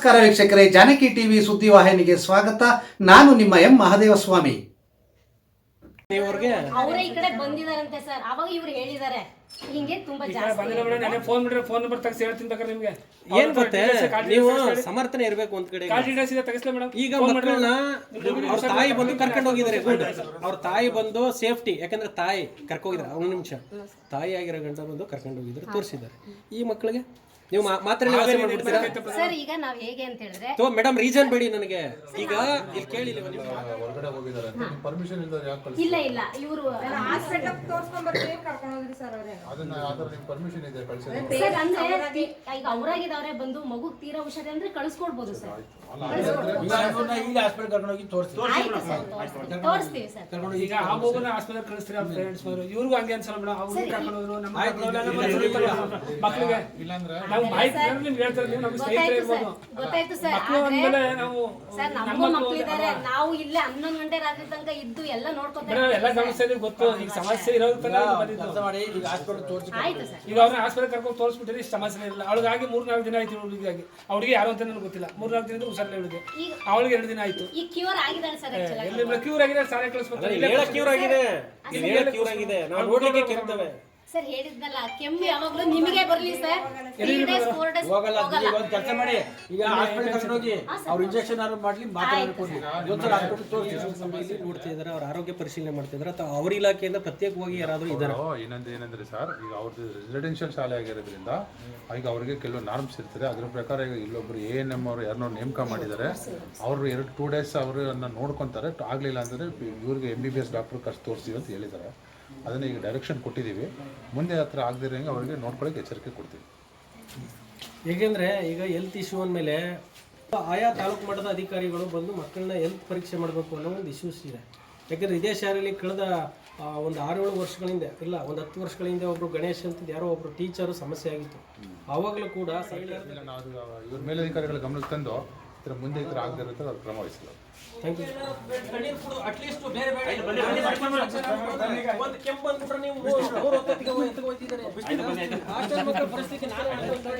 ನಮಸ್ಕಾರ ವೀಕ್ಷಕರೇ ಜಾನಕಿ ಟಿವಿ ಸುದ್ದಿವಾಹಿನಿಗೆ ಸ್ವಾಗತ. ನಾನು ನಿಮ್ಮ ಎಂ ಮಹದೇವಸ್ವಾಮಿ. ಸ್ವಾಮಿ ಅವರೇ ಈ ಕಡೆ ಬಂದಿದಾರಂತೆ ಸರ್. ಅವಾಗ ಇವ್ರು ಹೇಳಿದ್ದಾರೆ. ಹಿಂಗೆ ತುಂಬಾ ಜಾಸ್ತಿ ಬಂದಿಲ್ಲ ಮೇಡಮ್ ನಾನೇ ಫೋನ್ ಬಿಡ್ರೆ ಫೋನ್ ನಂಬರ್ ತೆಗ್ಸಿ ಹೇಳ್ತೀನಿ ಬೇಕಾದ್ರೆ ನಿಮ್ಗೆ. ಏನ್ ಗೊತ್ತೇ ನೀವು ಸಮರ್ಥನೆ ಇರಬೇಕು ಒಂದ್ ಕಡೆ ಕಾಲ್ ಡೀಟೇಲ್ಸ್ ಇದೆ ತೆಗಿಸ್ಲಾ ಮೇಡಮ್. ಈಗ ಮಕ್ಕಳನ್ನ ಅವ್ರ ತಾಯಿ ಬಂದು ಕರ್ಕೊಂಡು ಹೋಗಿದ್ದಾರೆ. ಗುಡ್ ಅವ್ರ ತಾಯಿ ಬಂದು ಸೇಫ್ಟಿ ಯಾಕಂದ್ರೆ ತಾಯಿ ಕರ್ಕೋಗಿದ್ದಾರೆ. ಒಂದು ನಿಮಿಷ. ತಾಯಿ ಆಗಿರೋ ಗಂಟ ಬಂದು ಕರ್ಕೊಂಡು ಹೋಗಿದ್ರು ತೋರಿಸಿದ್ದಾರೆ. ಈ ಮಕ್ಕಳಿಗೆ ನೀವು ಮಾತ್ರ ಮಾಡ್ಬಿಡ್ತೀರಾ? ಸರ್ ಈಗ ನಾವ್ ಹೇಗೆ ಅಂತ ಹೇಳಿದ್ರೆ ತೋ ಮೇಡಮ್ ರೀಸನ್ ಬೇಡಿ ನನಗೆ. ಈಗ ಇಲ್ಲಿ ಕೇಳಿ ಇಲ್ಲಿ ಒಂದ್ ನಿಮಿಷ. ಹೊರಗಡೆ ಹೋಗಿದ್ದಾರೆ. ಅಂತ ಪರ್ಮಿಷನ್ ಇಲ್ಲದೆ ಯಾಕೆ ಕಳ್ಸಿ ಇಲ್ಲ ಇಲ್ಲ. ಇವರು ಅದನ್ನ ಆತರ ನಿಮ್ ಪರ್ಮಿಷನ್ ಇದೆ ಕಳ್ಸಿದ್ರೆ ಸರ್ ಅಂದ್ರೆ ಈಗ ಅವರಾಗಿದವ್ರೆ ಬಂದು ಮಗು ತೀರಾ ಹುಷಾರಿ ಅಂದ್ರೆ ಕಳಿಸ್ಕೊಡ್ಬೋದು ಸರ್. ಆಯ್ತು. ಸರ್ ತೋರಿಸ್ತೀವಿ. ತೋರಿಸ್ತೀವಿ. ಸರ್. ಈಗ ಆ ಮಗುನ ಹಾಸ್ಪಿಟಲ್ ಕಳಿಸ್ತೀರಿ ಅವ್ರ? ಫ್ರೆಂಡ್ಸ್ ಇವ್ರಿಗೂ ಹಂಗೆ ಅನ್ಸಲ್ಲ ಮೇಡಮ್ ಅವ್ರು ಕರ್ಕೊಂಡು ಹೋದ್ರು ನಮ್ಮ ಮಕ್ಕಳಿಗೆ. ಇಲ್ಲಾಂದ್ರೆ ನಾವು ಮಾಹಿತಿ ಕೇಳಿದ್ರೆ ನಿಮ್ಗೆ ಹೇಳ್ತಾರೆ ನೀವು ನಮ್ಮ ಸ್ನೇಹಿತರೆ ಗೊತ್ತಾಯ್ತು ಸರ್. ಇರ್ಬೋದು ಗೊತ್ತಾಯ್ತು ಸರ್. ಮಕ್ಕಳು ಆದ್ರೆ ಅಂದ್ಮೇಲೆ ನಾವು ಸರ್ ನಮಗೂ ಮಕ್ಳು ಇದಾರೆ ನಾವು ಇಲ್ಲೇ ಹನ್ನೊಂದು ಗಂಟೆ ರಾತ್ರಿ ತನಕ ಇದ್ದು ಎಲ್ಲ ನೋಡ್ಕೊತಾ ಮೇಡಮ್ ಎಲ್ಲ ಸಮಸ್ಯೆ ಗೊತ್ತು. ಈಗ ಸಮಸ್ಯೆ ಇರೋದು ತರ ಬಂದಿದ್ದು. ಆಯ್ತು ಸರ್ ಈಗ ಅವ್ರನ್ನ ಹಾಸ್ಪಿಟಲ್ ಕರ್ಕೊಂಡು ತೋರಿಸ್ಬಿಟ್ಟಿದ್ರೆ ಇಷ್ಟು ಸಮಸ್ಯೆ ಇಲ್ಲ. ಅವಳಿಗಾಗಿ ಮೂರ್ ನಾಲ್ಕು ದಿನ ಆಯ್ತು ಹುಡುಗಿಗಾಗಿ ಅವ್ರಿಗೆ ಯಾರು ಅಂತ ನನಗೆ ಗೊತ್ತಿಲ್ಲ. ಮೂರ್ ನಾಲ್ಕು ದಿನದ ಹುಷಾರಿಲ್ಲ ಹೇಳಿದೆ ಈಗ ಅವಳಿಗೆ ಎರಡು ದಿನ ಆಯ್ತು. ಈ ಕ್ಯೂರ್ ಆಗಿದ್ದಾಳೆ ಸರ್ ಕ್ಯೂರ್ ಆಗಿದೆ? ಸಾರೆ ಕಳಿಸ್ಬೇಕು ಕ್ಯೂರ್ ಆಗಿದೆ. ಕ್ಯೂರ್ ಆಗಿದೆ. ನಾವು ನೋಡ್ಲಿಕ್ಕೆ ಕೆಮ್ತೇವೆ. ಸರ್ ಹೇಳಿದ್ನಲ್ಲ ಕೆಮ್ಮು ಯಾವಾಗಲೂ ನಿಮಗೆ ಬರಲಿ sir. Three days four days ಹೋಗಲ್ಲ ಹೋಗಲ್ಲ. ಒಂದು ಕೆಲಸ ಮಾಡಿ ಈಗ ಹಾಸ್ಪಿಟಲ್ ಕರ್ಕೊಂಡು ಹೋಗಿ ಅವ್ರು ಇಂಜೆಕ್ಷನ್ ಆದ್ರು ಮಾಡ್ಲಿ ಮಾತಾಡಿ ಕೊಡ್ಲಿ ಇವತ್ತು ಹಾಸ್ಪಿಟಲ್ ತೋರಿಸಿ. ಇಲ್ಲಿ ನೋಡ್ತಿದ್ದಾರೆ ಅವ್ರ ಆರೋಗ್ಯ ಪರಿಶೀಲನೆ ಮಾಡ್ತಿದ್ದಾರೆ. ಅಥವಾ ಅವ್ರ ಇಲಾಖೆಯಿಂದ ಪ್ರತ್ಯೇಕವಾಗಿ ಯಾರಾದ್ರೂ ಇದ್ದಾರೆ? ಇನ್ನೊಂದು ಏನಂದ್ರೆ ಸರ್ ಈಗ ಅವ್ರದ್ದು ರೆಸಿಡೆನ್ಷಿಯಲ್ ಶಾಲೆ ಆಗಿರೋದ್ರಿಂದ ಈಗ ಅವ್ರಿಗೆ ಕೆಲವು ನಾರ್ಮ್ಸ್ ಇರ್ತದೆ. ಅದ್ರ ಪ್ರಕಾರ ಈಗ ಇಲ್ಲೊಬ್ರು ಎ ಎನ್ ಎಂ ಅವರು ಯಾರನ್ನೋ ನೇಮಕ ಮಾಡಿದ್ದಾರೆ. ಅವರು ಎರಡು ಟೂ ಡೇಸ್ ಅವರನ್ನ ನೋಡ್ಕೊಂತಾರೆ. ಆಗಲಿಲ್ಲ ಅಂದರೆ ಇವ್ರಿಗೆ M B B S doctor ಕಷ್ಟ ತೋರಿಸಿ ಅಂತ ಹೇಳಿದ್ದಾರೆ. ಅದನ್ನ ಈಗ ಡೈರೆಕ್ಷನ್ ಕೊಟ್ಟಿದ್ದೀವಿ. ಮುಂದೆ ಹತ್ರ ಆಗದಿರಂಗೆ ಅವರಿಗೆ ನೋಡ್ಕೊಳ್ಳೋಕೆ ಎಚ್ಚರಿಕೆ ಕೊಡ್ತೀವಿ. ಹೇಗೆಂದರೆ ಈಗ ಹೆಲ್ತ್ ಇಶ್ಯೂ ಅಂದಮೇಲೆ ಆಯಾ ತಾಲೂಕು ಮಟ್ಟದ ಅಧಿಕಾರಿಗಳು ಬಂದು ಮಕ್ಕಳನ್ನ ಹೆಲ್ತ್ ಪರೀಕ್ಷೆ ಮಾಡಬೇಕು ಅನ್ನೋ ಒಂದು ಇಶ್ಯೂಸ್ ಇದೆ. ಯಾಕಂದರೆ ಇದೇ ಶಾಲೆಯಲ್ಲಿ ಕಳೆದ ಒಂದು ಆರೇಳು ವರ್ಷಗಳಿಂದ ಇಲ್ಲ ಒಂದು ಹತ್ತು ವರ್ಷಗಳಿಂದ ಒಬ್ರು ಗಣೇಶ್ ಅಂತ ಯಾರೋ ಒಬ್ಬರು ಟೀಚರು ಸಮಸ್ಯೆ ಆಗಿತ್ತು. ಆವಾಗಲೂ ಕೂಡ ಇವ್ರ ಮೇಲಧಿಕಾರಿಗಳ ಗಮನಕ್ಕೆ ತಂದು ಥರ ಮುಂದೆ ಈ ಥರ ಆಗದಿರುತ್ತೆ ಅವ್ರು ಕ್ರಮ ವಹಿಸಲ್ಲ ಥ್ಯಾಂಕ್ ಯು ಅಟ್ಲೀಸ್ಟ್ ಬೇರೆ ಬೇರೆ ಒಂದು ಕೆಂಪು ಬಂದ್ಬಿಟ್ರೆ ನೀವು ಮೂರು ಹೊತ್ತಿಗೆ ಹೋಗಿ ಎತ್ಕೊಂಡು ಹೋಗ್ತಿದ್ದಾರೆ. ಹಾಸ್ಟೆಲ್ ಪರಿಸ್ಥಿತಿ. ನಾನು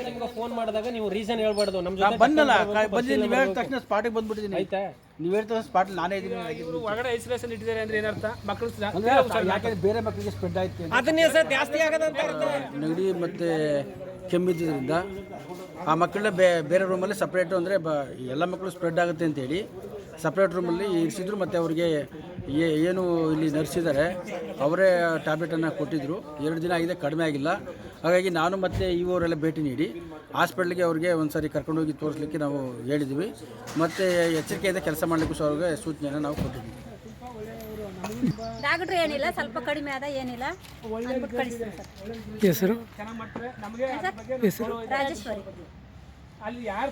ನಿಮ್ಗೆ ಫೋನ್ ಮಾಡಿದಾಗ ನೀವು ರೀಸನ್ ಹೇಳ್ಬಾರ್ದು. ನಮ್ಮ ಜೊತೆ ಬಂದಲ್ಲ ಬಂದಿದ್ದೀನಿ. ನೀವು ಹೇಳಿದ ತಕ್ಷಣ ಸ್ಪಾಟಿಗೆ ಬಂದ್ಬಿಟ್ಟಿದ್ದೀನಿ. ಆಯ್ತಾ? ನೀವು ಸ್ಪಾಟ್ ನಾನೇ ಇದ್ದೀನಿ. ಇವರು ಹೊರಗಡೆ ಐಸೋಲೇಷನ್ ಇಟ್ಟಿದ್ದಾರೆ ಅಂದ್ರೆ ಏನರ್ಥ? ಮಕ್ಕಳು ಅಂದ್ರೆ ಯಾಕಂದ್ರೆ ಬೇರೆ ಮಕ್ಕಳಿಗೆ ಸ್ಪ್ರೆಡ್ ಆಯ್ತು ಅಂತ. ಅದನ್ನೇ ಸರ್ ಜಾಸ್ತಿ ಆಗದಂತ ಅರ್ಥ. ನೆಗಡಿ ಮತ್ತೆ ಕೆಮ್ಮಿದ್ದರಿಂದ ಆ ಮಕ್ಕಳನ್ನ ಬೇ, ಬೇರೆ ರೂಮಲ್ಲಿ ಸಪ್ರೇಟು ಅಂದರೆ ಬ, ಎಲ್ಲ ಮಕ್ಕಳು ಸ್ಪ್ರೆಡ್ ಆಗುತ್ತೆ ಅಂತೇಳಿ ಸಪ್ರೇಟ್ ರೂಮಲ್ಲಿ ಇರಿಸಿದ್ರು ಮತ್ತು ಅವ್ರಿಗೆ ಏನು ಇಲ್ಲಿ ನರ್ಸಿದ್ದಾರೆ ಅವರೇ ಟ್ಯಾಬ್ಲೆಟನ್ನು ಕೊಟ್ಟಿದ್ದರು ಎರಡು ದಿನ ಆಗಿದೆ, ಕಡಿಮೆ ಆಗಿಲ್ಲ. ಹಾಗಾಗಿ ನಾನು ಮತ್ತು ಇವರೆಲ್ಲ ಭೇಟಿ ನೀಡಿ ಹಾಸ್ಪಿಟ್ಲಿಗೆ ಅವ್ರಿಗೆ ಒಂದು ಸಾರಿ ಕರ್ಕೊಂಡೋಗಿ ತೋರಿಸ್ಲಿಕ್ಕೆ ನಾವು ಹೇಳಿದ್ವಿ. ಮತ್ತು ಎಚ್ಚರಿಕೆಯಿಂದ ಕೆಲಸ ಮಾಡಲಿಕ್ಕೂ ಸಹ ಅವ್ರಿಗೆ ಸೂಚನೆಯನ್ನು ನಾವು ಕೊಟ್ಟಿದ್ವಿ ಡಾಕ್ಟ್ರು ಏನಿಲ್ಲ ಸ್ವಲ್ಪ ಕಡಿಮೆ ಆದ ಏನಿಲ್ಲ. ಅಂದ್ಬಿಟ್ಟು ಕಳಿಸ್ತೀನಿ ಸರ್. ಚೆನ್ನಾಗಿ ಮಾಡ್ತಾರೆ ನಮಗೆ ರಾಜೇಶ್ವರಿ. ಅಲ್ಲಿ ಯಾರು